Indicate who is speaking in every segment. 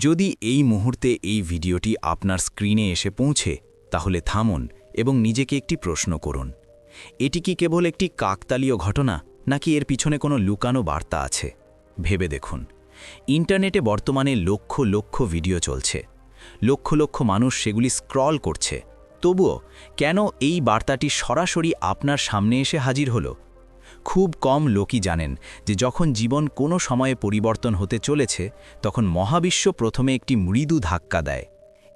Speaker 1: যদি এই মুহূর্তে এই ভিডিওটি আপনার স্ক্রিনে এসে পৌঁছে, তাহলে থামুন এবং নিজেকে একটি প্রশ্ন করুন। এটি কি কেবল একটি কাকতালীয় ঘটনা, নাকি এর পিছনে কোনো লুকানো বার্তা আছে? ভেবে দেখুন। ইন্টারনেটে বর্তমানে লক্ষ লক্ষ ভিডিও চলছে। লক্ষ লক্ষ মানুষ সেগুলি স্ক্রল করছে। তবুও, কেন এই বার্তাটি সরাসরি আপনার সামনে এসে হাজির হলো? খুব কম লোকই জানেন যে যখন জীবন কোনো সময়ে পরিবর্তন হতে চলেছে, তখন মহাবিশ্ব প্রথমে একটি মৃদু ধাক্কা দেয়।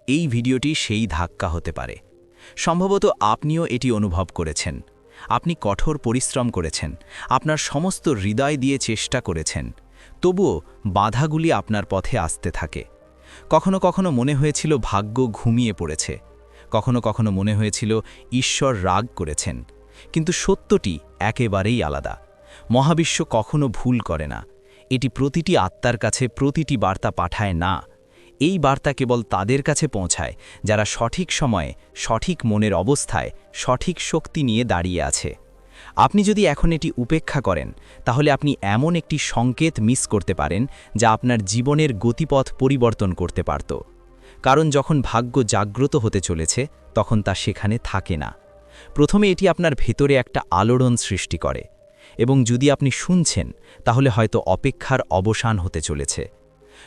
Speaker 1: এই ভিডিওটি সেই ধাক্কা হতে পারে। সম্ভবত আপনিও এটি অনুভব করেছেন। আপনি কঠোর পরিশ্রম করেছেন। আপনার সমস্ত হৃদয় দিয়ে চেষ্টা করেছেন। তবুও বাধাগুলি আপনার পথে আসতে থাকে। কখনো কখনো মনে হয়েছিল ভাগ্য ঘুমিয়ে পড়েছে। কখনো কখনো মনে হয়েছিল ঈশ্বর রাগ করেছেন। কিন্তু সত্যটি একেবারেই আলাদা। মহাবিশ্ব কখনো ভুল করে না। এটি প্রতিটি আত্মার কাছে প্রতিটি বার্তা পাঠায় না। এই বার্তা কেবল তাদের কাছে পৌঁছায়, যারা সঠিক সময়ে, সঠিক মনের অবস্থায়, সঠিক শক্তি নিয়ে দাঁড়িয়ে আছে। আপনি যদি এখন এটি উপেক্ষা করেন, তাহলে আপনি এমন একটি সংকেত মিস করতে পারেন, যা আপনার জীবনের গতিপথ পরিবর্তন করতে পারত। কারণ যখন ভাগ্য জাগ্রত হতে চলেছে, তখন তা সেখানে থাকে না। প্রথমে এটি আপনার ভেতরে একটা আলোড়ন সৃষ্টি করে, এবং যদি আপনি শুনছেন, তাহলে হয়তো অপেক্ষার অবসান হতে চলেছে।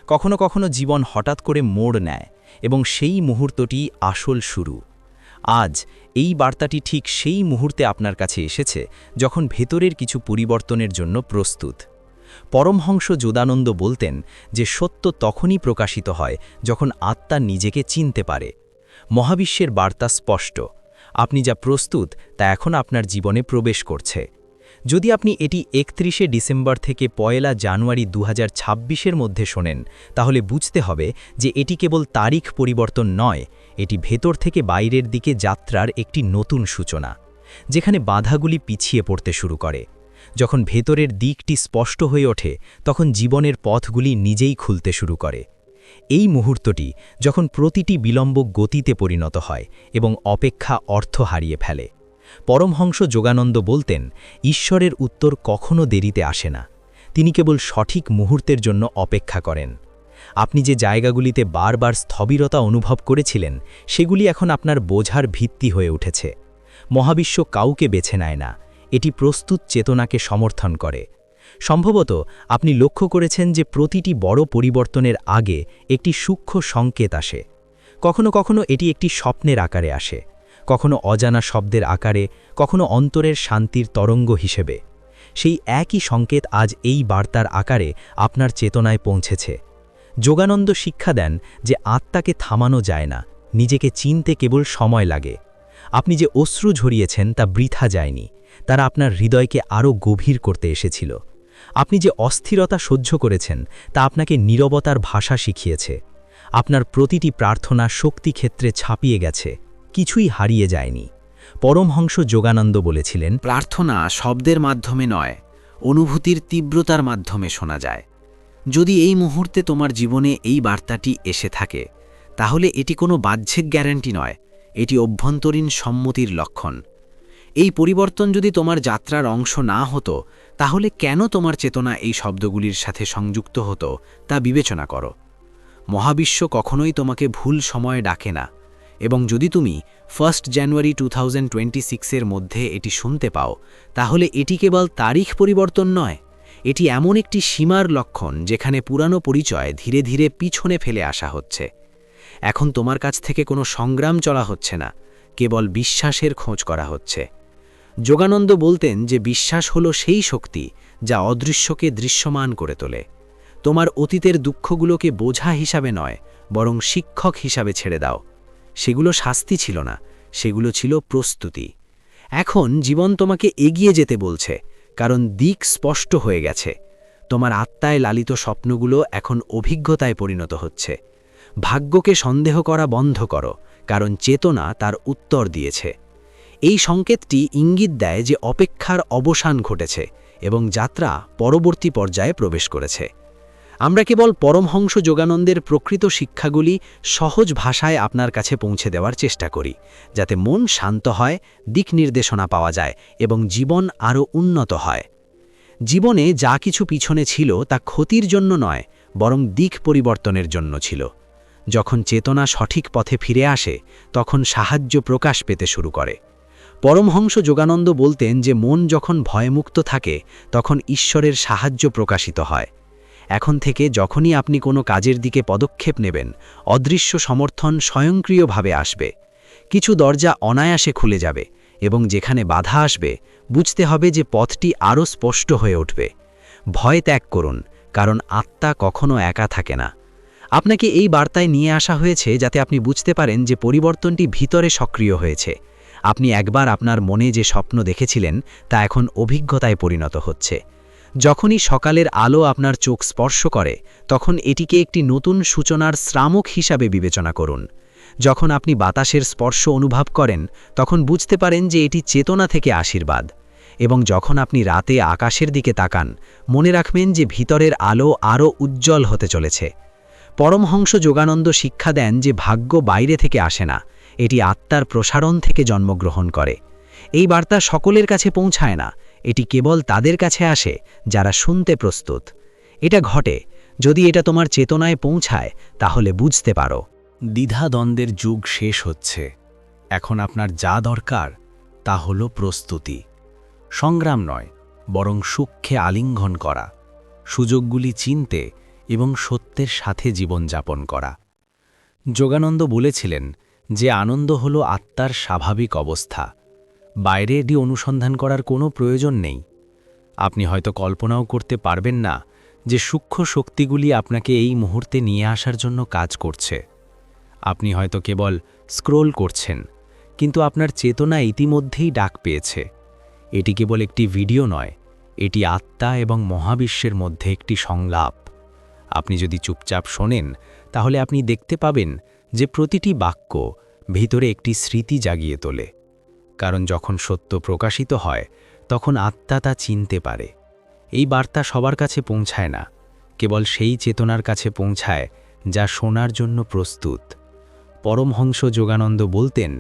Speaker 1: কখনো কখনো জীবন হঠাৎ করে মোড় নেয়, এবং সেই মুহূর্তটি আসল শুরু। আজ, এই বার্তাটি ঠিক সেই মুহূর্তে আপনার কাছে এসেছে, যখন ভেতরের কিছু পরিবর্তনের জন্য প্রস্তুত। পরমহংস যোদানন্দ বলতেন যে সত্য তখনই প্রকাশিত হয় যখন আত্মা নিজেকে চিনতে পারে। মহাবিশ্বের বার্তা স্পষ্ট। আপনি যা প্রস্তুত তা এখন আপনার জীবনে প্রবেশ করছে। যদি আপনি এটি একত্রিশে ডিসেম্বর থেকে পয়লা জানুয়ারি দু হাজার মধ্যে শোনেন, তাহলে বুঝতে হবে যে এটি কেবল তারিখ পরিবর্তন নয়, এটি ভেতর থেকে বাইরের দিকে যাত্রার একটি নতুন সূচনা, যেখানে বাধাগুলি পিছিয়ে পড়তে শুরু করে। যখন ভেতরের দিকটি স্পষ্ট হয়ে ওঠে, তখন জীবনের পথগুলি নিজেই খুলতে শুরু করে। এই মুহূর্তটি যখন প্রতিটি বিলম্ব গতিতে পরিণত হয় এবং অপেক্ষা অর্থ হারিয়ে ফেলে। পরমহংস যোগানন্দ বলতেন, ঈশ্বরের উত্তর কখনো দেরিতে আসে না। তিনি কেবল সঠিক মুহূর্তের জন্য অপেক্ষা করেন। আপনি যে জায়গাগুলিতে বারবার স্থবিরতা অনুভব করেছিলেন, সেগুলি এখন আপনার বোঝার ভিত্তি হয়ে উঠেছে। মহাবিশ্ব কাউকে বেছে নেয় না। এটি প্রস্তুত চেতনাকে সমর্থন করে। সম্ভবত আপনি লক্ষ্য করেছেন যে প্রতিটি বড় পরিবর্তনের আগে একটি সূক্ষ্ম সংকেত আসে। কখনো কখনো এটি একটি স্বপ্নের আকারে আসে। কখনো অজানা শব্দের আকারে, কখনো অন্তরের শান্তির তরঙ্গ হিসেবে। সেই একই সংকেত আজ এই বার্তার আকারে আপনার চেতনায় পৌঁছেছে। যোগানন্দ শিক্ষা দেন যে আত্মাকে থামানো যায় না, নিজেকে চিনতে কেবল সময় লাগে। আপনি যে অশ্রু ঝরিয়েছেন তা বৃথা যায়নি, তারা আপনার হৃদয়কে আরও গভীর করতে এসেছিল। আপনি যে অস্থিরতা সহ্য করেছেন, তা আপনাকে নীরবতার ভাষা শিখিয়েছে। আপনার প্রতিটি প্রার্থনা শক্তি ক্ষেত্রে ছাপিয়ে গেছে, কিছুই হারিয়ে যায়নি। পরমহংস যোগানন্দ বলেছিলেন,
Speaker 2: প্রার্থনা শব্দের মাধ্যমে নয়, অনুভূতির তীব্রতার মাধ্যমে শোনা যায়। যদি এই মুহূর্তে তোমার জীবনে এই বার্তাটি এসে থাকে, তাহলে এটি কোনো বাহ্যিক গ্যারান্টি নয়, এটি অভ্যন্তরীণ সম্মতির লক্ষণ। এই পরিবর্তন যদি তোমার যাত্রার অংশ না হতো তাহলে কেন তোমার চেতনা এই শব্দগুলির সাথে সংযুক্ত হতো, তা বিবেচনা করো। মহাবিশ্ব কখনোই তোমাকে ভুল সময়ে ডাকে না, এবং যদি তুমি ফার্স্ট জানুয়ারি টু থাউজেন্ড এর মধ্যে এটি শুনতে পাও, তাহলে এটি কেবল তারিখ পরিবর্তন নয়, এটি এমন একটি সীমার লক্ষণ যেখানে পুরানো পরিচয় ধীরে ধীরে পিছনে ফেলে আসা হচ্ছে। এখন তোমার কাছ থেকে কোনো সংগ্রাম চলা হচ্ছে না, কেবল বিশ্বাসের খোঁজ করা হচ্ছে। যোগানন্দ বলতেন যে বিশ্বাস হলো সেই শক্তি যা অদৃশ্যকে দৃশ্যমান করে তোলে। তোমার অতীতের দুঃখগুলোকে বোঝা হিসাবে নয়, বরং শিক্ষক হিসাবে ছেড়ে দাও। সেগুলো শাস্তি ছিল না, সেগুলো ছিল প্রস্তুতি। এখন জীবন তোমাকে এগিয়ে যেতে বলছে, কারণ দিক স্পষ্ট হয়ে গেছে। তোমার আত্মায় লালিত স্বপ্নগুলো এখন অভিজ্ঞতায় পরিণত হচ্ছে। ভাগ্যকে সন্দেহ করা বন্ধ করো, কারণ চেতনা তার উত্তর দিয়েছে। এই সংকেতটি ইঙ্গিত দেয় যে অপেক্ষার অবসান ঘটেছে এবং যাত্রা পরবর্তী পর্যায়ে প্রবেশ করেছে। আমরা কেবল পরমহংস যোগানন্দের প্রকৃত শিক্ষাগুলি সহজ ভাষায় আপনার কাছে পৌঁছে দেওয়ার চেষ্টা করি, যাতে মন শান্ত হয়, দিক নির্দেশনা পাওয়া যায় এবং জীবন আরও উন্নত হয়। জীবনে যা কিছু পিছনে ছিল তা ক্ষতির জন্য নয়, বরং দিক পরিবর্তনের জন্য ছিল। যখন চেতনা সঠিক পথে ফিরে আসে, তখন সাহায্য প্রকাশ পেতে শুরু করে। পরমহংস যোগানন্দ বলতেন যে মন যখন ভয়মুক্ত থাকে, তখন ঈশ্বরের সাহায্য প্রকাশিত হয়। এখন থেকে যখনই আপনি কোনো কাজের দিকে পদক্ষেপ নেবেন, অদৃশ্য সমর্থন স্বয়ংক্রিয়ভাবে আসবে। কিছু দরজা অনায়াসে খুলে যাবে এবং যেখানে বাধা আসবে, বুঝতে হবে যে পথটি আরও স্পষ্ট হয়ে উঠবে। ভয় ত্যাগ করুন, কারণ আত্মা কখনো একা থাকে না। আপনাকে এই বার্তায় নিয়ে আসা হয়েছে যাতে আপনি বুঝতে পারেন যে পরিবর্তনটি ভিতরে সক্রিয় হয়েছে। আপনি একবার আপনার মনে যে স্বপ্ন দেখেছিলেন, তা এখন অভিজ্ঞতায় পরিণত হচ্ছে। যখনই সকালের আলো আপনার চোখ স্পর্শ করে, তখন এটিকে একটি নতুন সূচনার শ্রামক হিসাবে বিবেচনা করুন। যখন আপনি বাতাসের স্পর্শ অনুভব করেন, তখন বুঝতে পারেন যে এটি চেতনা থেকে আশীর্বাদ। এবং যখন আপনি রাতে আকাশের দিকে তাকান, মনে রাখবেন যে ভিতরের আলো আরও উজ্জ্বল হতে চলেছে। পরমহংস যোগানন্দ শিক্ষা দেন যে ভাগ্য বাইরে থেকে আসে না এটি আত্মার প্রসারণ থেকে জন্মগ্রহণ করে। এই বার্তা সকলের কাছে পৌঁছায় না, এটি কেবল তাদের কাছে আসে, যারা শুনতে প্রস্তুত। এটা ঘটে, যদি এটা তোমার চেতনায় পৌঁছায়, তাহলে বুঝতে পারো।
Speaker 1: দ্বিধাদ্বন্দ্বের যুগ শেষ হচ্ছে। এখন আপনার যা দরকার, তা হল প্রস্তুতি। সংগ্রাম নয়, বরং সূক্ষ্মে আলিঙ্গন করা, সুযোগগুলি চিনতে এবং সত্যের সাথে জীবনযাপন করা। যোগানন্দ বলেছিলেন যে আনন্দ হল আত্মার স্বাভাবিক অবস্থা। বাইরে এটি অনুসন্ধান করার কোনো প্রয়োজন নেই। আপনি হয়তো কল্পনাও করতে পারবেন না যে সূক্ষ্ম শক্তিগুলি আপনাকে এই মুহূর্তে নিয়ে আসার জন্য কাজ করছে। আপনি হয়তো কেবল স্ক্রোল করছেন, কিন্তু আপনার চেতনা ইতিমধ্যেই ডাক পেয়েছে। এটি কেবল একটি ভিডিও নয়, এটি আত্মা এবং মহাবিশ্বের মধ্যে একটি সংলাপ। আপনি যদি চুপচাপ শোনেন, তাহলে আপনি দেখতে পাবেন যে প্রতিটি বাক্য ভিতরে একটি স্মৃতি জাগিয়ে তোলে, কারণ যখন সত্য প্রকাশিত হয়, তখন আত্মা তা চিনতে পারে। এই বার্তা সবার কাছে পৌঁছায় না, কেবল সেই চেতনার কাছে পৌঁছায় যা শোনার জন্য প্রস্তুত। পরমহংস যোগানন্দ বলতেন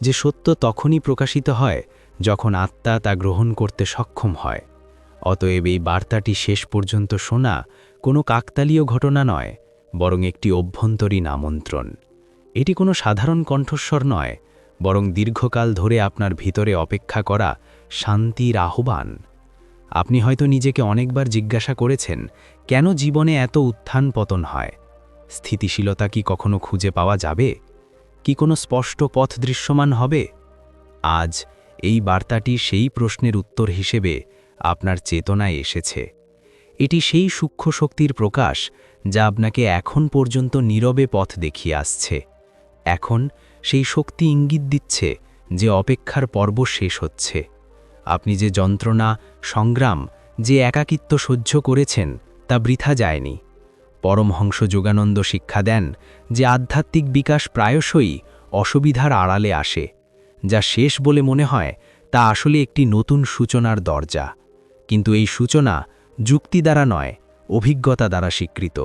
Speaker 1: যে সত্য তখনই প্রকাশিত হয় যখন আত্মা তা গ্রহণ করতে সক্ষম হয়। অতএব এই বার্তাটি শেষ পর্যন্ত শোনা কোনো কাকতালীয় ঘটনা নয়, বরং একটি অভ্যন্তরীণ আমন্ত্রণ। এটি কোনো সাধারণ কণ্ঠস্বর নয়, বরং দীর্ঘকাল ধরে আপনার ভিতরে অপেক্ষা করা শান্তির আহ্বান। আপনি হয়তো নিজেকে অনেকবার জিজ্ঞাসা করেছেন, কেন জীবনে এত উত্থান পতন হয়? স্থিতিশীলতা কি কখনো খুঁজে পাওয়া যাবে? কি কোনো স্পষ্ট পথ দৃশ্যমান হবে? আজ এই বার্তাটি সেই প্রশ্নের উত্তর হিসেবে আপনার চেতনায় এসেছে। এটি সেই সূক্ষ্ম শক্তির প্রকাশ যা আপনাকে এখন পর্যন্ত নীরবে পথ দেখিয়ে আসছে। এখন সেই শক্তি ইঙ্গিত দিচ্ছে যে অপেক্ষার পর্ব শেষ হচ্ছে। আপনি যে যন্ত্রণা, সংগ্রাম, যে একাকিত্ব সহ্য করেছেন, তা বৃথা যায়নি। পরমহংস যোগানন্দ শিক্ষা দেন যে আধ্যাত্মিক বিকাশ প্রায়শই অসুবিধার আড়ালে আসে, যা শেষ বলে মনে হয় তা আসলে একটি নতুন সূচনার দরজা। কিন্তু এই সূচনা যুক্তি দ্বারা নয়, অভিজ্ঞতা দ্বারা স্বীকৃত।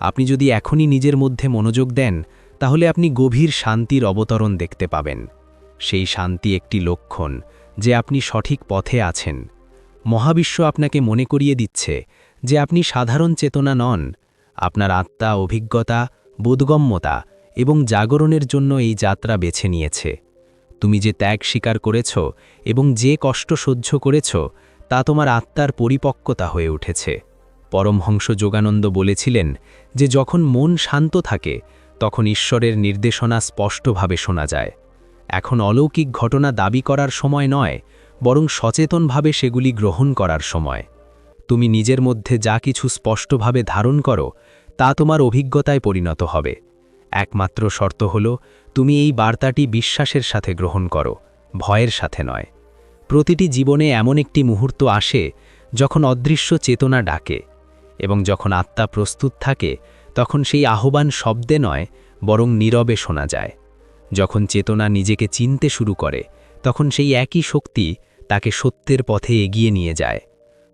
Speaker 1: আপনি যদি এখনই নিজের মধ্যে মনোযোগ দেন তাহলে আপনি গভীর শান্তির অবতরণ দেখতে পাবেন। সেই শান্তি একটি লক্ষণ যে আপনি সঠিক পথে আছেন। মহাবিশ্ব আপনাকে মনে করিয়ে দিচ্ছে যে আপনি সাধারণ চেতনা নন। আপনার আত্মা, অভিজ্ঞতা, বোধগম্যতা এবং জাগরণের জন্য এই যাত্রা বেছে নিয়েছে। তুমি যে ত্যাগ স্বীকার করেছ এবং যে কষ্ট সহ্য করেছ, তা তোমার আত্মার পরিপক্কতা হয়ে উঠেছে। পরমহংস যোগানন্দ বলেছিলেন যে যখন মন শান্ত থাকে তখন ঈশ্বরের নির্দেশনা স্পষ্টভাবে শোনা যায়। এখন অলৌকিক ঘটনা দাবি করার সময় নয়, বরং সচেতনভাবে সেগুলি গ্রহণ করার সময়। তুমি নিজের মধ্যে যা কিছু স্পষ্টভাবে ধারণ করো, তা তোমার অভিজ্ঞতায় পরিণত হবে। একমাত্র শর্ত হল, তুমি এই বার্তাটি বিশ্বাসের সাথে গ্রহণ করো, ভয়ের সাথে নয়। প্রতিটি জীবনে এমন একটি মুহূর্ত আসে, যখন অদৃশ্য চেতনা ডাকে, এবং যখন আত্মা প্রস্তুত থাকে তখন সেই আহ্বান শব্দে নয়, বরং নীরবে শোনা যায়। যখন চেতনা নিজেকে চিনতে শুরু করে, তখন সেই একই শক্তি তাকে সত্যের পথে এগিয়ে নিয়ে যায়।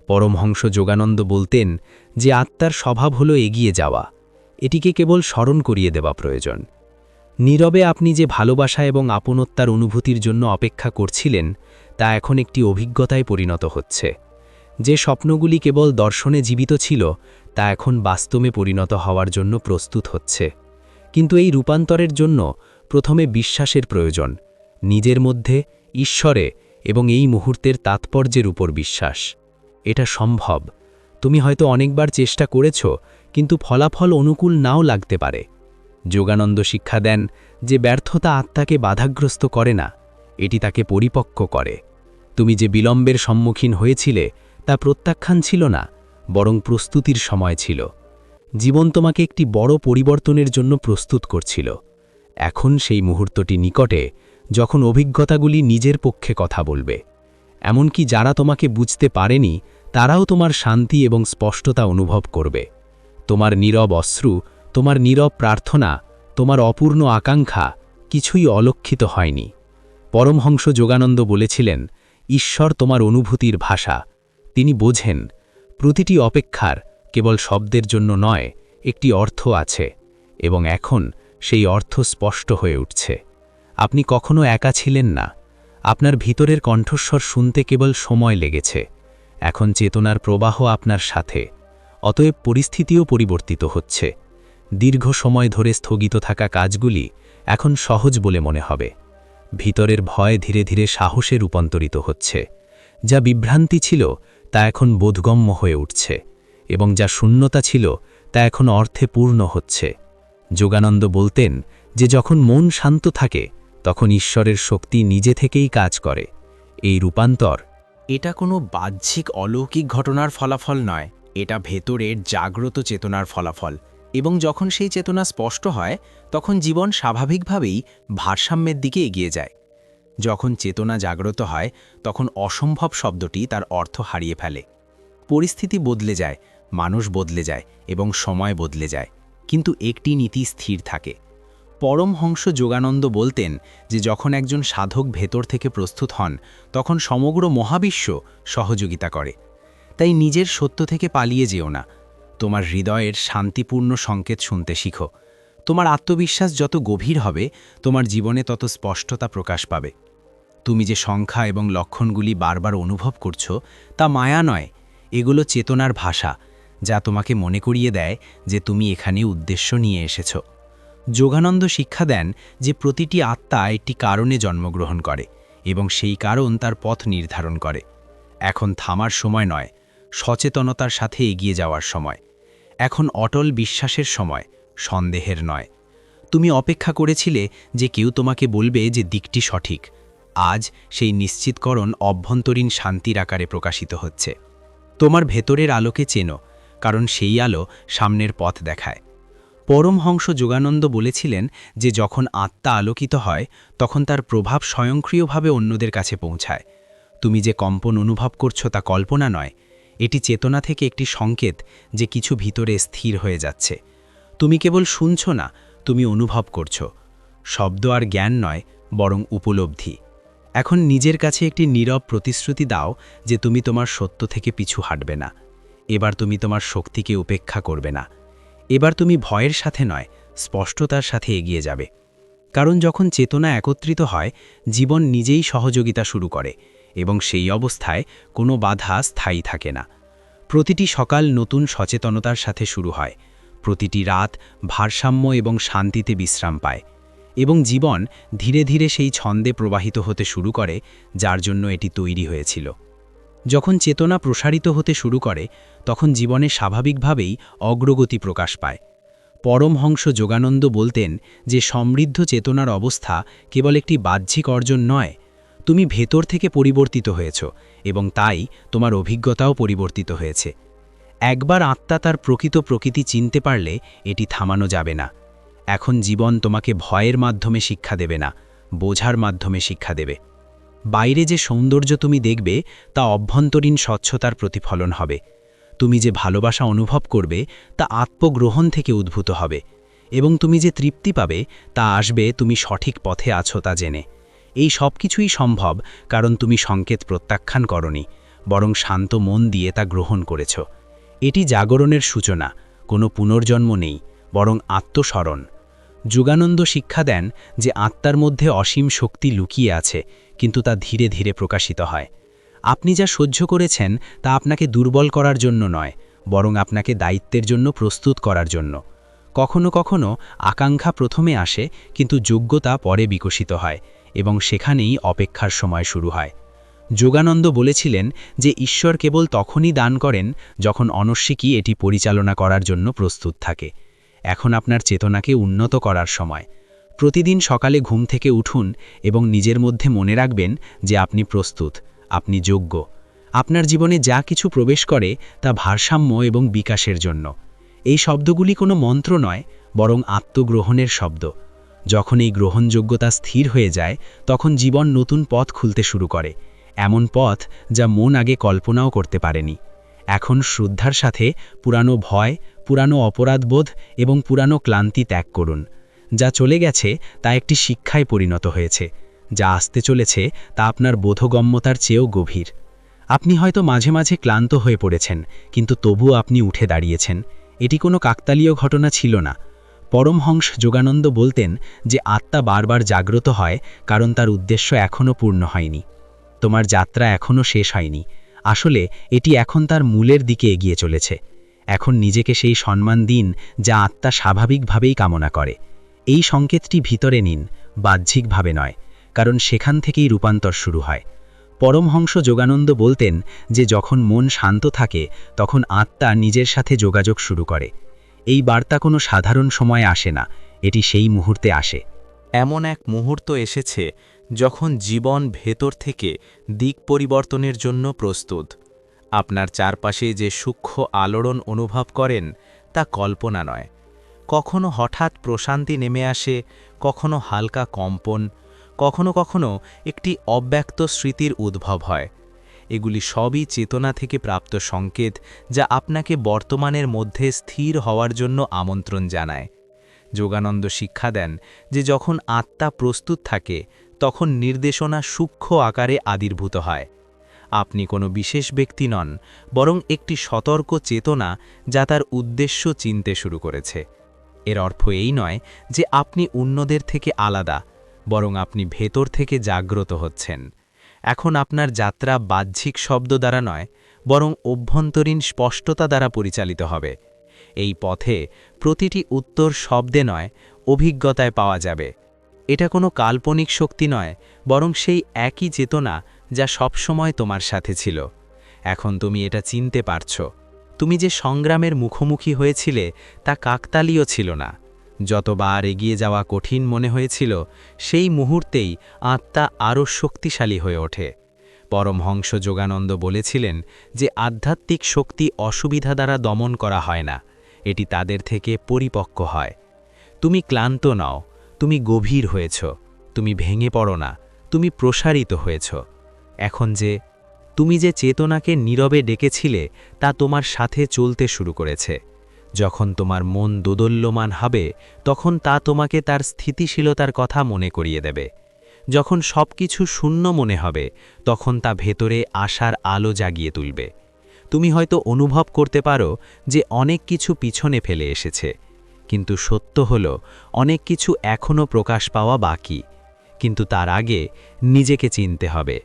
Speaker 1: পরমহংস যোগানন্দ বলতেন যে আত্মার স্বভাব হলো এগিয়ে যাওয়া। এটিকে কেবল স্মরণ করিয়ে দেওয়া প্রয়োজন। নীরবে আপনি যে ভালোবাসা এবং আপনত্যার অনুভূতির জন্য অপেক্ষা করছিলেন, তা এখন একটি অভিজ্ঞতায় পরিণত হচ্ছে।
Speaker 3: যে স্বপ্নগুলি কেবল দর্শনে জীবিত ছিল, তা এখন বাস্তবে পরিণত হওয়ার জন্য প্রস্তুত হচ্ছে। কিন্তু এই রূপান্তরের জন্য প্রথমে বিশ্বাসের প্রয়োজন, নিজের মধ্যে, ঈশ্বরে এবং এই মুহূর্তের তাৎপর্যের উপর বিশ্বাস। এটা সম্ভব। তুমি হয়তো অনেকবার চেষ্টা করেছ, কিন্তু ফলাফল অনুকূল নাও লাগতে পারে। যোগানন্দ শিক্ষা দেন যে ব্যর্থতা আত্মাকে বাধাগ্রস্ত করে না, এটি তাকে পরিপক্ক করে। তুমি যে বিলম্বের সম্মুখীন হয়েছিলে তা প্রত্যাখ্যান ছিল না, বরং প্রস্তুতির সময় ছিল। জীবন তোমাকে একটি বড় পরিবর্তনের জন্য প্রস্তুত করছিল। এখন সেই মুহূর্তটি নিকটে, যখন অভিজ্ঞতাগুলি নিজের পক্ষে কথা বলবে। এমনকি যারা তোমাকে বুঝতে পারেনি, তারাও তোমার শান্তি এবং স্পষ্টতা অনুভব করবে। তোমার নীরব অশ্রু, তোমার নীরব প্রার্থনা, তোমার অপূর্ণ আকাঙ্ক্ষা কিছুই অলক্ষিত হয়নি। পরমহংস যোগানন্দ বলেছিলেন, ঈশ্বর তোমার অনুভূতির ভাষা তিনি বোঝেন, প্রতিটি অপেক্ষার কেবল শব্দের জন্য নয়, একটি অর্থ আছে, এবং এখন সেই অর্থ স্পষ্ট হয়ে উঠছে। আপনি কখনো একা ছিলেন না। আপনার ভিতরের কণ্ঠস্বর শুনতে কেবল সময় লেগেছে। এখন চেতনার প্রবাহ আপনার সাথে। অতএব পরিস্থিতিও পরিবর্তিত হচ্ছে। দীর্ঘ সময় ধরে স্থগিত থাকা কাজগুলি এখন সহজ বলে মনে হবে। ভিতরের ভয় ধীরে ধীরে সাহসে রূপান্তরিত হচ্ছে। যা বিভ্রান্তি ছিল তা এখন বোধগম্য হয়ে উঠছে, এবং যা শূন্যতা ছিল তা এখন অর্থে পূর্ণ হচ্ছে। যোগানন্দ বলতেন যে যখন মন শান্ত থাকে, তখন ঈশ্বরের শক্তি নিজে থেকেই কাজ করে। এই রূপান্তর
Speaker 2: এটা কোনো বাহ্যিক অলৌকিক ঘটনার ফলাফল নয়, এটা ভেতরের জাগ্রত চেতনার ফলাফল, এবং যখন সেই চেতনা স্পষ্ট হয়, তখন জীবন স্বাভাবিকভাবেই ভারসাম্যের দিকে এগিয়ে যায়। যখন চেতনা জাগ্রত হয়, তখন অসম্ভব শব্দটি তার অর্থ হারিয়ে ফেলে। পরিস্থিতি বদলে যায়, মানুষ বদলে যায় এবং সময় বদলে যায়, কিন্তু একটি নীতি স্থির থাকে। পরমহংস যোগানন্দ বলতেন যে, যখন একজন সাধক ভেতর থেকে প্রস্তুত হন, তখন সমগ্র মহাবিশ্ব সহযোগিতা করে। তাই নিজের সত্য থেকে পালিয়ে যেও না। তোমার হৃদয়ের শান্তিপূর্ণ সংকেত শুনতে শিখো। তোমার আত্মবিশ্বাস যত গভীর হবে, তোমার জীবনে তত স্পষ্টতা প্রকাশ পাবে। তুমি যে সংখ্যা এবং লক্ষণগুলি বারবার অনুভব করছ, তা মায়া নয়, এগুলো চেতনার ভাষা, যা তোমাকে মনে করিয়ে দেয় যে তুমি এখানে উদ্দেশ্য নিয়ে এসেছ। যোগানন্দ শিক্ষা দেন যে প্রতিটি আত্মা একটি কারণে জন্মগ্রহণ করে এবং সেই কারণ তার পথ নির্ধারণ করে। এখন থামার সময় নয়, সচেতনতার সাথে এগিয়ে যাওয়ার সময়। এখন অটল বিশ্বাসের সময়, সন্দেহের নয়। তুমি অপেক্ষা করেছিলে যে কেউ তোমাকে বলবে যে দিকটি সঠিক। আজ সেই নিশ্চিতকরণ অভ্যন্তরীণ শান্তির আকারে প্রকাশিত হচ্ছে। তোমার ভেতরের আলোকে চেনো, কারণ সেই আলো সামনের পথ দেখায়। পরমহংস যোগানন্দ বলেছিলেন যে যখন আত্মা আলোকিত হয়, তখন তার প্রভাব স্বয়ংক্রিয়ভাবে অন্যদের কাছে পৌঁছায়। তুমি যে কম্পন অনুভব করছ তা কল্পনা নয়, এটি চেতনা থেকে একটি সংকেত যে কিছু ভিতরে স্থির হয়ে যাচ্ছে। তুমি কেবল শুনছ না, তুমি অনুভব করছ। শব্দ আর জ্ঞান নয়, বরং উপলব্ধি। এখন নিজের কাছে একটি নীরব প্রতিশ্রুতি দাও যে তুমি তোমার সত্য থেকে পিছু হাঁটবে না। এবার তুমি তোমার শক্তিকে উপেক্ষা করবে না। এবার তুমি ভয়ের সাথে নয়, স্পষ্টতার সাথে এগিয়ে যাবে। কারণ যখন চেতনা একত্রিত হয়, জীবন নিজেই সহযোগিতা শুরু করে এবং সেই অবস্থায় কোনো বাধা স্থায়ী থাকে না। প্রতিটি সকাল নতুন সচেতনতার সাথে শুরু হয়। প্রতিটি রাত ভারসাম্য এবং শান্তিতে বিশ্রাম পায়। এবং জীবন ধীরে ধীরে সেই ছন্দে প্রবাহিত হতে শুরু করে, যার জন্য এটি তৈরি হয়েছিল। যখন চেতনা প্রসারিত হতে শুরু করে, তখন জীবনে স্বাভাবিকভাবেই অগ্রগতি প্রকাশ পায়। পরমহংস যোগানন্দ বলতেন যে, সমৃদ্ধ চেতনার অবস্থা কেবল একটি বাহ্যিক অর্জন নয়, তুমি ভেতর থেকে পরিবর্তিত হয়েছ এবং তাই তোমার অভিজ্ঞতাও পরিবর্তিত হয়েছে। একবার আত্মা তার প্রকৃত প্রকৃতি চিনতে পারলে এটি থামানো যাবে না। এখন জীবন তোমাকে ভয়ের মাধ্যমে শিক্ষা দেবে না, বোঝার মাধ্যমে শিক্ষা দেবে। বাইরে যে সৌন্দর্য তুমি দেখবে, তা অভ্যন্তরীণ স্বচ্ছতার প্রতিফলন হবে। তুমি যে ভালোবাসা অনুভব করবে, তা আত্মগ্রহণ থেকে উদ্ভূত হবে। এবং তুমি যে তৃপ্তি পাবে, তা আসবে তুমি সঠিক পথে আছো তা জেনে। এই সব কিছুই সম্ভব কারণ তুমি সংকেত প্রত্যাখ্যান করনি, বরং শান্ত মন দিয়ে তা গ্রহণ করেছ। এটি জাগরণের সূচনা, কোনো পুনর্জন্ম নেই, বরং আত্মস্মরণ। যুগানন্দ শিক্ষা দেন যে আত্মার মধ্যে অসীম শক্তি লুকিয়ে আছে, কিন্তু তা ধীরে ধীরে প্রকাশিত হয়।
Speaker 3: আপনি যা সহ্য করেছেন, তা আপনাকে দুর্বল করার জন্য নয়, বরং আপনাকে দায়িত্বের জন্য প্রস্তুত করার জন্য। কখনো কখনো আকাঙ্ক্ষা প্রথমে আসে, কিন্তু যোগ্যতা পরে বিকশিত হয়, এবং সেখানেই অপেক্ষার সময় শুরু হয়। যোগানন্দ বলেছিলেন যে ঈশ্বর কেবল তখনই দান করেন যখন অনস্বীকী এটি পরিচালনা করার জন্য প্রস্তুত থাকে। এখন আপনার চেতনাকে উন্নত করার সময়। প্রতিদিন সকালে ঘুম থেকে উঠুন এবং নিজের মধ্যে মনে রাখবেন যে আপনি প্রস্তুত, আপনি যোগ্য। আপনার জীবনে যা কিছু প্রবেশ করে তা ভারসাম্য এবং বিকাশের জন্য। এই শব্দগুলি কোনো মন্ত্র নয়, বরং আত্মগ্রহণের শব্দ। যখন এই গ্রহণযোগ্যতা স্থির হয়ে যায়, তখন জীবন নতুন পথ খুলতে শুরু করে। এমন পথ যা মন আগে কল্পনাও করতে পারেনি। এখন শ্রদ্ধার সাথে পুরানো ভয়, পুরানো অপরাধবোধ এবং পুরানো ক্লান্তি ত্যাগ করুন। যা চলে গেছে তা একটি শিক্ষায় পরিণত হয়েছে। যা আসতে চলেছে তা আপনার বোধগম্যতার চেয়েও গভীর। আপনি হয়তো মাঝে মাঝে ক্লান্ত হয়ে পড়েছেন, কিন্তু তবুও আপনি উঠে দাঁড়িয়েছেন। এটি কোনো কাকতালীয় ঘটনা ছিল না। পরমহংস যোগানন্দ বলতেন যে আত্মা বারবার জাগ্রত হয় কারণ তার উদ্দেশ্য এখনও পূর্ণ হয়নি। তোমার যাত্রা এখনও শেষ হয়নি। আসলে এটি এখন তার মূলের দিকে এগিয়ে চলেছে। এখন নিজেকে সেই সম্মান দিন যা আত্মা স্বাভাবিকভাবেই কামনা করে। এই সংকেতটি ভিতরে নিন, বাহ্যিকভাবে নয়, কারণ সেখান থেকেই রূপান্তর শুরু হয়। পরমহংস যোগানন্দ বলতেন যে যখন মন শান্ত থাকে, তখন আত্মা নিজের সাথে যোগাযোগ শুরু করে। এই বার্তা কোনো সাধারণ সময়ে আসে না, এটি সেই মুহূর্তে আসে।
Speaker 1: এমন এক মুহূর্ত এসেছে যখন জীবন ভেতর থেকে দিক পরিবর্তনের জন্য প্রস্তুত, আপনার চারপাশে যে সূক্ষ্ম আলোড়ন অনুভব করেন তা কল্পনা নয়। কখনো হঠাৎ প্রশান্তি নেমে আসে, কখনো হালকা কম্পন, কখনো কখনো একটি অব্যক্ত স্মৃতির উদ্ভব হয়। এগুলি সবই চেতনা থেকে প্রাপ্ত সংকেত যা আপনাকে বর্তমানের মধ্যে স্থির হওয়ার জন্য আমন্ত্রণ জানায়। যোগানন্দ শিক্ষা দেন যে যখন আত্মা প্রস্তুত থাকে তখন নির্দেশনা সূক্ষ্ম আকারে আবির্ভূত হয়। আপনি কোনো বিশেষ ব্যক্তি নন, বরং একটি সতর্ক চেতনা যা তার উদ্দেশ্য চিনতে শুরু করেছে। এর অর্থ এই নয় যে আপনি অন্যদের থেকে আলাদা, বরং আপনি ভেতর থেকে জাগ্রত হচ্ছেন। এখন আপনার যাত্রা বাহ্যিক শব্দ দ্বারা নয়, বরং অভ্যন্তরীণ স্পষ্টতা দ্বারা পরিচালিত হবে। এই পথে প্রতিটি উত্তর শব্দে নয়, অভিজ্ঞতায় পাওয়া যাবে। এটা কোনো কাল্পনিক শক্তি নয়, বরং সেই একই চেতনা যা সবসময় তোমার সাথে ছিল। এখন তুমি এটা চিনতে পারছ। তুমি যে সংগ্রামের মুখোমুখি হয়েছিলে, তা কাকতালীয় ছিল না। যতবার এগিয়ে যাওয়া কঠিন মনে হয়েছিল, সেই মুহূর্তেই আত্মা আরও শক্তিশালী হয়ে ওঠে। পরমহংস যোগানন্দ বলেছিলেন যে আধ্যাত্মিক শক্তি অসুবিধা দ্বারা দমন করা হয় না, এটি তাদের থেকে পরিপক্ক হয়। তুমি ক্লান্ত নও তুমি গভীর হয়েছ, তুমি ভেঙে পড়ো না, তুমি প্রসারিত হয়েছ। এখন যে তুমি যে চেতনাকে নীরবে ডেকেছিলে, তা তোমার সাথে চলতে শুরু করেছে। যখন তোমার মন দোদল্যমান হবে, তখন তা তোমাকে তার স্থিতিশীলতার কথা মনে করিয়ে দেবে। যখন সব কিছু শূন্য মনে হবে, তখন তা ভেতরে আশার আলো জাগিয়ে তুলবে। তুমি হয়তো অনুভব করতে পারো যে অনেক কিছু পিছনে ফেলে এসেছে। কিন্তু সত্য হল, অনেক কিছু এখনও প্রকাশ পাওয়া বাকি। কিন্তু তার আগে নিজেকে চিনতে হবে।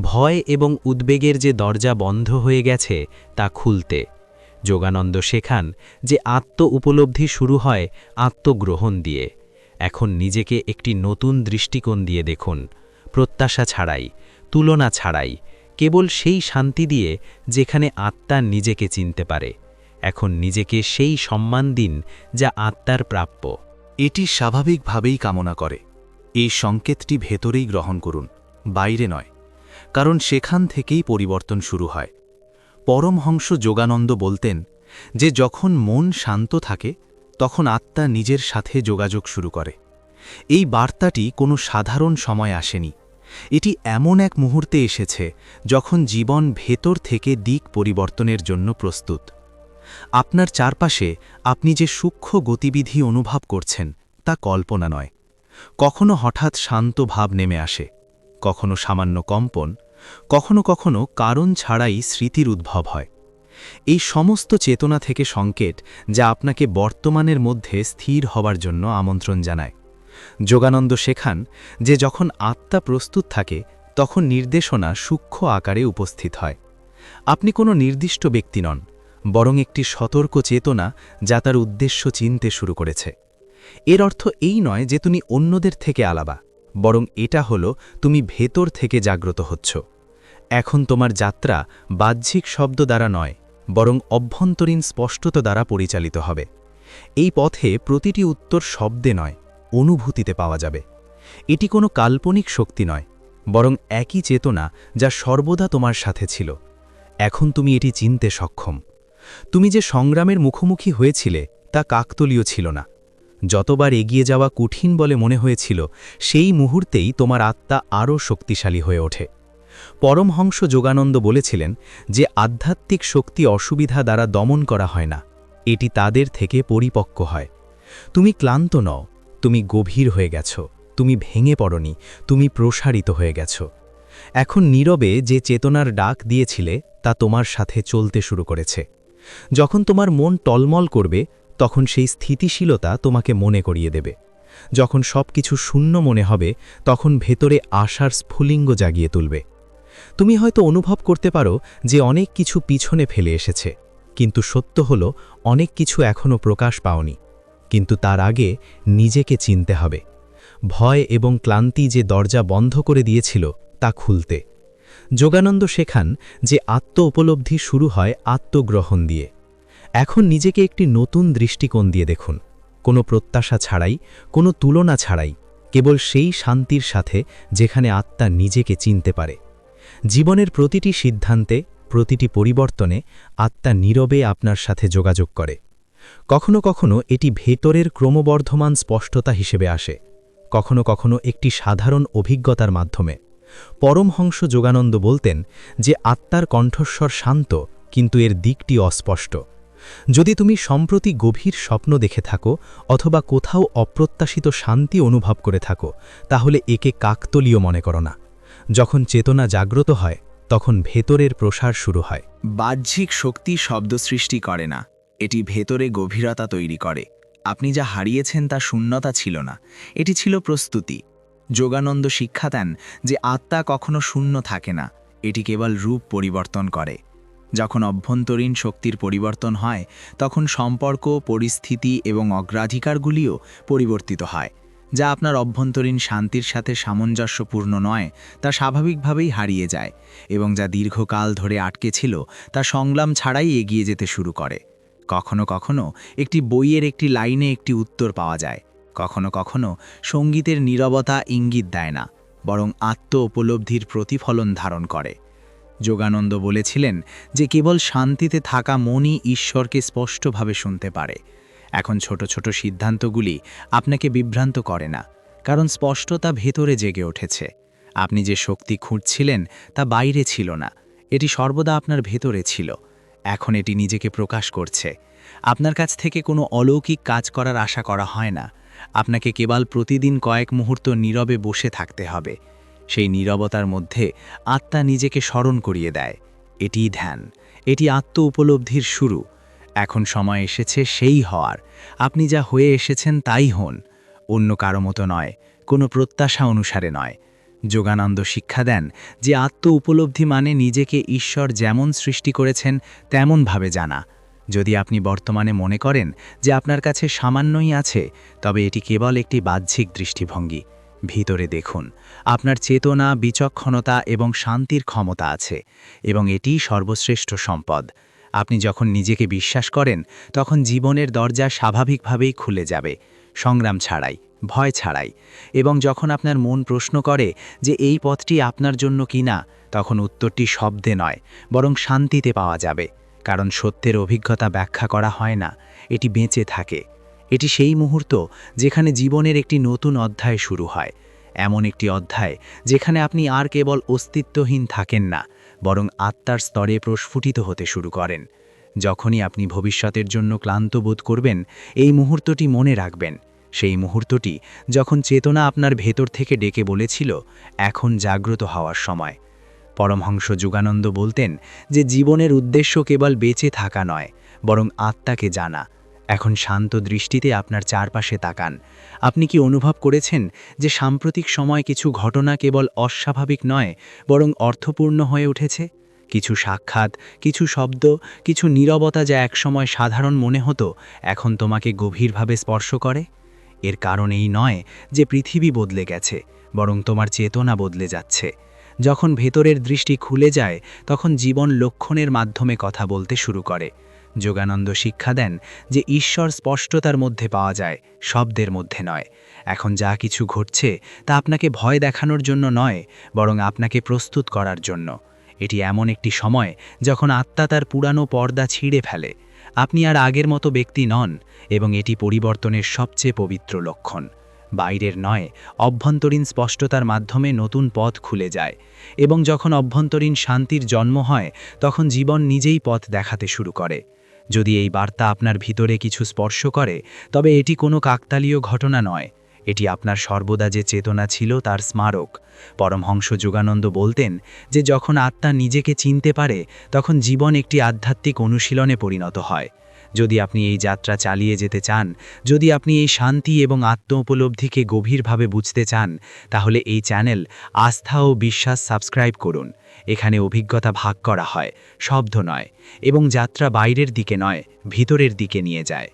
Speaker 1: ভয় এবং উদ্বেগের যে দরজা বন্ধ হয়ে গেছে, তা খুলতে। যোগানন্দ শেখান যে আত্ম উপলব্ধি শুরু হয় আত্মগ্রহণ দিয়ে। এখন নিজেকে একটি নতুন দৃষ্টিকোণ দিয়ে দেখুন। প্রত্যাশা ছাড়াই, তুলনা ছাড়াই, কেবল সেই শান্তি দিয়ে যেখানে আত্মা নিজেকে চিনতে পারে। এখন নিজেকে সেই সম্মান দিন যা আত্মার প্রাপ্য।
Speaker 4: এটি স্বাভাবিকভাবেই কামনা করে। এই সংকেতটি ভেতরেই গ্রহণ করুন, বাইরে নয়, কারণ সেখান থেকেই পরিবর্তন শুরু হয়। পরমহংস যোগানন্দ বলতেন যে যখন মন শান্ত থাকে, তখন আত্মা নিজের সাথে যোগাযোগ শুরু করে। এই বার্তাটি কোনো সাধারণ সময় আসেনি। এটি এমন এক মুহূর্তে এসেছে যখন জীবন ভেতর থেকে দিক পরিবর্তনের জন্য প্রস্তুত। আপনার চারপাশে আপনি যে সূক্ষ্ম গতিবিধি অনুভব করছেন, তা কল্পনা নয়। কখনো হঠাৎ শান্ত ভাব নেমে আসে, কখনো সামান্য কম্পন, কখনো কখনো কারণ ছাড়াই স্মৃতির উদ্ভব হয়। এই সমস্ত চেতনা থেকে সংকেত যা আপনাকে বর্তমানের মধ্যে স্থির হবার জন্য আমন্ত্রণ জানায়। যোগানন্দ শেখান যে যখন আত্মা প্রস্তুত থাকে, তখন নির্দেশনা সূক্ষ্ম আকারে উপস্থিত হয়। আপনি কোনো নির্দিষ্ট ব্যক্তি নন বরং একটি সতর্ক চেতনা যা তার উদ্দেশ্য চিনতে শুরু করেছে। এর অর্থ এই নয় যে তুমি অন্যদের থেকে আলাবা, বরং এটা হলো তুমি ভেতর থেকে জাগ্রত হচ্ছ। এখন তোমার যাত্রা বাহ্যিক শব্দ দ্বারা নয়, বরং অভ্যন্তরীণ স্পষ্টতা দ্বারা পরিচালিত হবে। এই পথে প্রতিটি উত্তর শব্দে নয়, অনুভূতিতে পাওয়া যাবে। এটি কোনো কাল্পনিক শক্তি নয়, বরং একই চেতনা যা সর্বদা তোমার সাথে ছিল। এখন তুমি এটি চিনতে সক্ষম। তুমি যে সংগ্রামের মুখোমুখি হয়েছিলে তা কাকতলীয় ছিল না। যতবার এগিয়ে যাওয়া কঠিন বলে মনে হয়েছিল, সেই মুহূর্তেই তোমার আত্মা আরও শক্তিশালী হয়ে ওঠে। পরমহংস যোগানন্দ বলেছিলেন যে আধ্যাত্মিক শক্তি অসুবিধা দ্বারা দমন করা হয় না, এটি তাদের থেকে পরিপক্ক হয়। তুমি ক্লান্ত নও, তুমি গভীর হয়ে গেছ, তুমি ভেঙে পড়নি, তুমি প্রসারিত হয়ে গেছ। এখন নীরবে যে চেতনার ডাক দিয়েছিলে তা তোমার সাথে চলতে শুরু করেছে। যখন তোমার মন টলমল করবে, তখন সেই স্থিতিশীলতা তোমাকে মনে করিয়ে দেবে। যখন সব কিছু শূন্য মনে হবে, তখন ভেতরে আশার স্ফুলিঙ্গ জাগিয়ে তুলবে। তুমি হয়তো অনুভব করতে পারো যে অনেক কিছু পিছনে ফেলে এসেছে, কিন্তু সত্য হলো অনেক কিছু এখনও প্রকাশ পাওনি। কিন্তু তার আগে নিজেকে চিনতে হবে। ভয় এবং ক্লান্তি যে দরজা বন্ধ করে দিয়েছিল, তা খুলতে। যোগানন্দ শেখান যে আত্ম উপলব্ধি শুরু হয় আত্মগ্রহণ দিয়ে। এখন নিজেকে একটি নতুন দৃষ্টিকোণ দিয়ে দেখুন। কোনো প্রত্যাশা ছাড়াই, কোনো তুলনা ছাড়াই, কেবল সেই শান্তির সাথে যেখানে আত্মা নিজেকে চিনতে পারে। জীবনের প্রতিটি সিদ্ধান্তে, প্রতিটি পরিবর্তনে আত্মা নীরবে আপনার সাথে যোগাযোগ করে। কখনো কখনো এটি ভেতরের ক্রমবর্ধমান স্পষ্টতা হিসেবে আসে। কখনো কখনো একটি সাধারণ অভিজ্ঞতার মাধ্যমে। পরমহংস যোগানন্দ বলতেন যে আত্মার কণ্ঠস্বর শান্ত, কিন্তু এর দিকটি অস্পষ্ট। যদি তুমি সম্প্রতি গভীর স্বপ্ন দেখে থাকো, অথবা কোথাও অপ্রত্যাশিত শান্তি অনুভব করে থাকো, তাহলে একে কাকতলীয় মনে করো না। যখন চেতনা জাগ্রত হয়, তখন ভেতরের প্রসার শুরু হয়।
Speaker 1: বাহ্যিক শক্তি শব্দ সৃষ্টি করে না, এটি ভেতরে গভীরতা তৈরি করে। আপনি যা হারিয়েছেন তা শূন্যতা ছিল না, এটি ছিল প্রস্তুতি। যোগানন্দ শিক্ষা দেন যে আত্মা কখনো শূন্য থাকে না, এটি কেবল রূপ পরিবর্তন করে। যখন অভ্যন্তরীণ শক্তির পরিবর্তন হয়, তখন সম্পর্ক, পরিস্থিতি এবং অগ্রাধিকারগুলিও পরিবর্তিত হয়, যা আপনার অভ্যন্তরীণ শান্তির সাথে সামঞ্জস্যপূর্ণ নয়, তা স্বাভাবিকভাবেই হারিয়ে যায় এবং যা দীর্ঘকাল ধরে আটকে ছিল, তা সংগ্রাম ছাড়াই এগিয়ে যেতে শুরু করে। কখনো কখনো একটি বইয়ের একটি লাইনে একটি উত্তর পাওয়া যায় কখনো কখনো সঙ্গীতের নীরবতা ইঙ্গিত দেয় না, বরং আত্ম উপলব্ধির প্রতিফলন ধারণ করে। যোগানন্দ বলেছিলেন যে কেবল শান্তিতে থাকা মনই ঈশ্বরকে স্পষ্টভাবে শুনতে পারে। এখন ছোট ছোট সিদ্ধান্তগুলি আপনাকে বিভ্রান্ত করে না, কারণ স্পষ্টতা ভেতরে জেগে উঠেছে। আপনি যে শক্তি খুঁজছিলেন তা বাইরে ছিল না, এটি সর্বদা আপনার ভেতরে ছিল। এখন এটি নিজেকে প্রকাশ করছে। আপনার কাছ থেকে কোনো অলৌকিক কাজ করার আশা করা হয় না। আপনাকে কেবল প্রতিদিন কয়েক মুহূর্ত নীরবে বসে থাকতে হবে। সেই নীরবতার মধ্যে আত্মা নিজেকে স্মরণ করিয়ে দেয়। এটিই ধ্যান, এটি আত্ম উপলব্ধির শুরু। এখন সময় এসেছে সেই হওয়ার। আপনি যা হয়ে এসেছেন তাই হন। অন্য কারও মতো নয়, কোনো প্রত্যাশা অনুসারে নয়। যোগানন্দ শিক্ষা দেন যে আত্ম উপলব্ধি মানে নিজেকে ঈশ্বর যেমন সৃষ্টি করেছেন, তেমনভাবে জানা। যদি আপনি বর্তমানে মনে করেন যে আপনার কাছে সামান্যই আছে, তবে এটি কেবল একটি বাহ্যিক দৃষ্টিভঙ্গি। ভিতরে দেখুন, আপনার চেতনা, বিচক্ষণতা এবং শান্তির ক্ষমতা আছে, এবং এটিই সর্বশ্রেষ্ঠ সম্পদ। আপনি যখন নিজেকে বিশ্বাস করেন, তখন জীবনের দরজা স্বাভাবিকভাবেই খুলে যাবে, সংগ্রাম ছাড়াই, ভয় ছাড়াই, এবং যখন আপনার মন প্রশ্ন করে যে এই পথটি আপনার জন্য কিনা, তখন উত্তরটি শব্দে নয়, বরং শান্তিতে পাওয়া যাবে। কারণ সত্যের অভিজ্ঞতা ব্যাখ্যা করা হয় না, এটি বেঁচে থাকে। এটি সেই মুহূর্ত যেখানে জীবনের একটি নতুন অধ্যায় শুরু হয়, এমন একটি অধ্যায় যেখানে আপনি আর কেবল অস্তিত্বহীন থাকেন না, বরং আত্মার স্তরে প্রস্ফুটিত হতে শুরু করেন। যখনই আপনি ভবিষ্যতের জন্য ক্লান্ত বোধ করবেন, এই মুহূর্তটি মনে রাখবেন। সেই মুহূর্তটি যখন চেতনা আপনার ভেতর থেকে ডেকে বলেছিল, এখন জাগ্রত হওয়ার সময়। পরমহংস যুগানন্দ বলতেন যে জীবনের উদ্দেশ্য কেবল বেঁচে থাকা নয়, বরং আত্মাকে জানা।
Speaker 3: এখন শান্ত দৃষ্টিতে আপনার চারপাশে তাকান। আপনি কি অনুভব করেছেন যে সাম্প্রতিক সময় কিছু ঘটনা কেবল অস্বাভাবিক নয়, বরং অর্থপূর্ণ হয়ে উঠেছে? কিছু সাক্ষাৎ, কিছু শব্দ, কিছু নীরবতা যা একসময় সাধারণ মনে হতো, এখন তোমাকে গভীরভাবে স্পর্শ করে? এর কারণ এই নয় যে পৃথিবী বদলে গেছে, বরং তোমার চেতনা বদলে যাচ্ছে। যখন ভেতরের দৃষ্টি খুলে যায়, তখন জীবন লক্ষণের মাধ্যমে কথা বলতে শুরু করে। যোগানন্দ শিক্ষা দেন যে ঈশ্বর স্পষ্টতার মধ্যে পাওয়া যায়, শব্দের মধ্যে নয়। এখন যা কিছু ঘটছে, তা আপনাকে ভয় দেখানোর জন্য নয়, বরং আপনাকে প্রস্তুত করার জন্য। এটি এমন একটি সময় যখন আত্মা তার পুরানো পর্দা ছিঁড়ে ফেলে। আপনি আর আগের মতো ব্যক্তি নন, এবং এটি পরিবর্তনের সবচেয়ে পবিত্র লক্ষণ। বাইরের নয়, অভ্যন্তরীণ স্পষ্টতার মাধ্যমে নতুন পথ খুলে যায় এবং যখন অভ্যন্তরীণ শান্তির জন্ম হয়, তখন জীবন নিজেই পথ দেখাতে শুরু করে। যদি এই বার্তা আপনার ভিতরে কিছু স্পর্শ করে, তবে এটি কোনো কাকতালীয় ঘটনা নয়। এটি আপনার সর্বদা যে চেতনা ছিল, তার স্মারক। পরমহংস যোগানন্দ বলতেন যে, যখন আত্মা নিজেকে চিনতে পারে, তখন জীবন একটি আধ্যাত্মিক অনুশীলনে পরিণত হয়। যদি আপনি এই যাত্রা চালিয়ে যেতে চান, যদি আপনি এই শান্তি এবং আত্ম উপলব্ধিকে গভীরভাবে বুঝতে চান, তাহলে এই চ্যানেল আস্থা ও বিশ্বাস সাবস্ক্রাইব করুন। এখানে অভিজ্ঞতা ভাগ করা হয়, শব্দ নয়, এবং যাত্রা বাইরের দিকে নয়, ভিতরের দিকে নিয়ে যায়।